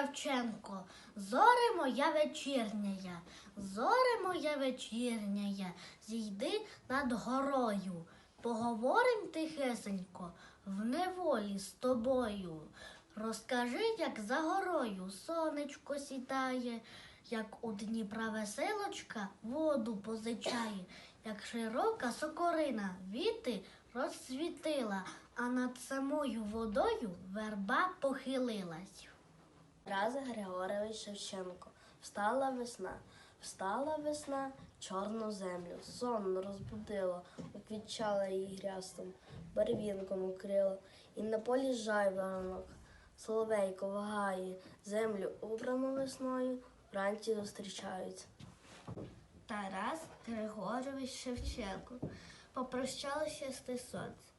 Шевченко, зоре моя вечірняя, зоре моя вечірняя, зійди над горою, поговорим тихесенько в неволі з тобою. Розкажи, як за горою сонечко сідає, як у Дніпра веселочка воду позичає, як широка сокорина віти розсвітила, а над самою водою верба похилилась. Тарас Григорович Шевченко. Встала весна, встала весна, чорну землю. Сон розбудило, уквітчала її грястом, барвінком укрило, і на полі жайворонок. Соловейко вагає, землю убрану весною, вранці зустрічаються. Тарас Григорович Шевченко. Попрощалося з сонце.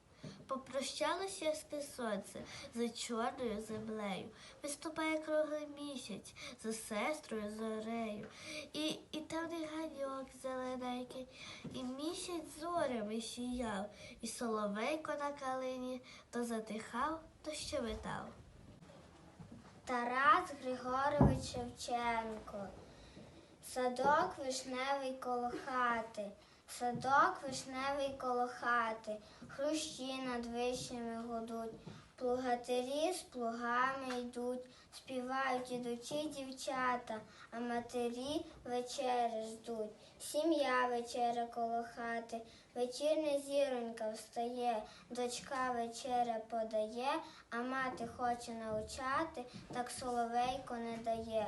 Попрощалося з те сонце за чорною землею. Виступає круглий місяць за сестрою зорею. І, і темний ганьок зелененький, і місяць зорями сіяв, і соловейко на калині то затихав, то щебетав. Тарас Григорович Шевченко. Садок вишневий коло хати, садок вишневий коло хати, хрущі над вишнями гудуть, плугатирі з плугами йдуть, співають ідучі дівчата, а матері вечери ждуть. Сім'я вечеря коло хати, вечірня зіронька встає, дочка вечеря подає, а мати хоче навчати, так соловейко не дає.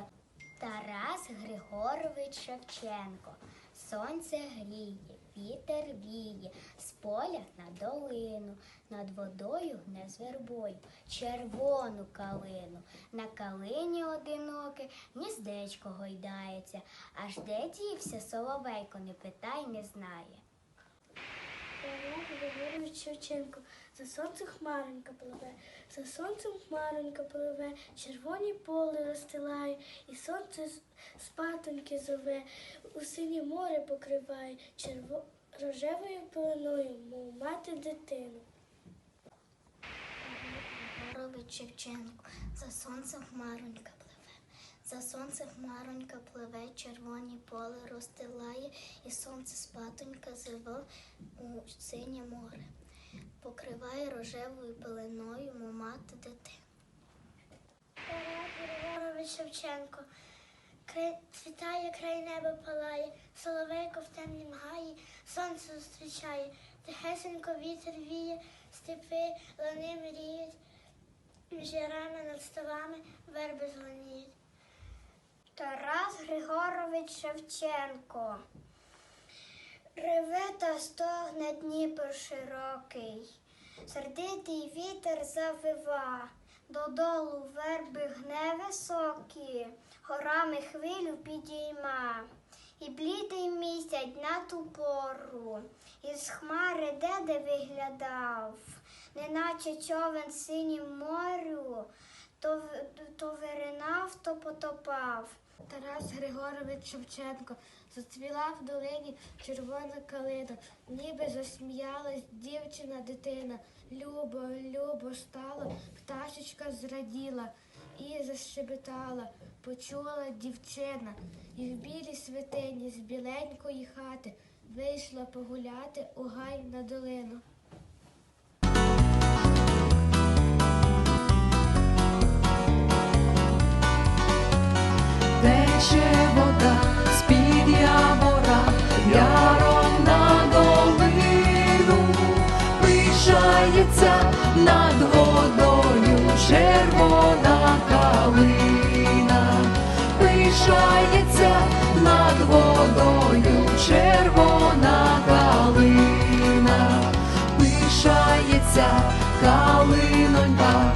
Тарас Григорович Шевченко. Сонце гріє, вітер віє, з поля на долину, над водою гне з вербою, червону калину. На калині одиноке гніздечко гойдається, аж де дівся соловейко, не питай, не знає. Тарас Шевченко. За сонцем хмаронька пливе, за сонцем хмаронька пливе, червоні поле розстилає, і сонце з- спатоньки зове, у синє море покриває, черво... рожевою пеленою, мов мати дитину. Григорович Шевченко, за сонцем хмаронька пливе, за сонцем хмаронька пливе, червоні поле розстилає, і сонце спатонька зиве у синє море, покриває рожевою пеленою, мов мати дитину. Григорович Шевченко. Цвітає, край неба палає, соловейко в темнім гаї, сонце зустрічає, тихесенько вітер віє, степи лани мріють, між ярами над ставами верби зеленіють. Тарас Григорович Шевченко. Реве та стогне Дніпро широкий, сердитий вітер завива, додолу верби гне високі, горами хвилю підійма, і блідий місяць на ту пору, із хмари де де виглядав, неначе човен синім морю, то, то виринав, то потопав. Тарас Григорович Шевченко зацвіла в долині червона калина, ніби засміялась дівчина дитина. Любо, любо стало, пташечка зраділа і защебетала, почула дівчина, і в білій святині з біленької хати вийшла погуляти у гай на долину. Пишається над водою червона калина, пишається над водою червона калина, пишається калинонька,